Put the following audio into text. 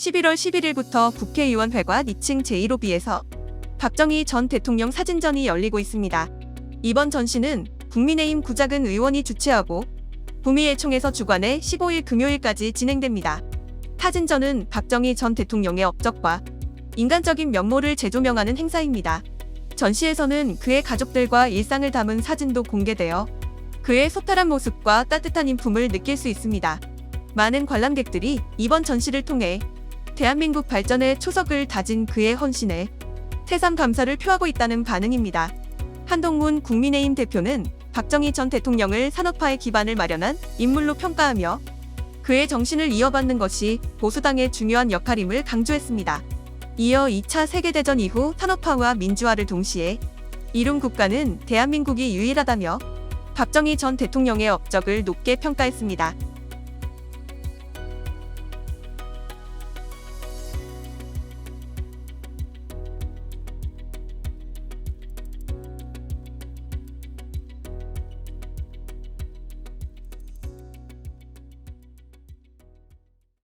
11월 11일부터 국회의원 회관 2층 제1호비에서 박정희 전 대통령 사진전이 열리고 있습니다. 이번 전시는 국민의힘 구작은 의원이 주최하고 구미애총에서 주관해 15일 금요일까지 진행됩니다. 사진전은 박정희 전 대통령의 업적과 인간적인 면모를 재조명하는 행사입니다. 전시에서는 그의 가족들과 일상을 담은 사진도 공개되어 그의 소탈한 모습과 따뜻한 인품을 느낄 수 있습니다. 많은 관람객들이 이번 전시를 통해 대한민국 발전에 초석을 다진 그의 헌신에 새삼 감사를 표하고 있다는 반응입니다. 한동훈 국민의힘 대표는 박정희 전 대통령을 산업화의 기반을 마련한 인물로 평가하며 그의 정신을 이어받는 것이 보수당의 중요한 역할임을 강조했습니다. 이어 2차 세계대전 이후 산업화와 민주화를 동시에 이룬 국가는 대한민국이 유일하다며 박정희 전 대통령의 업적을 높게 평가했습니다.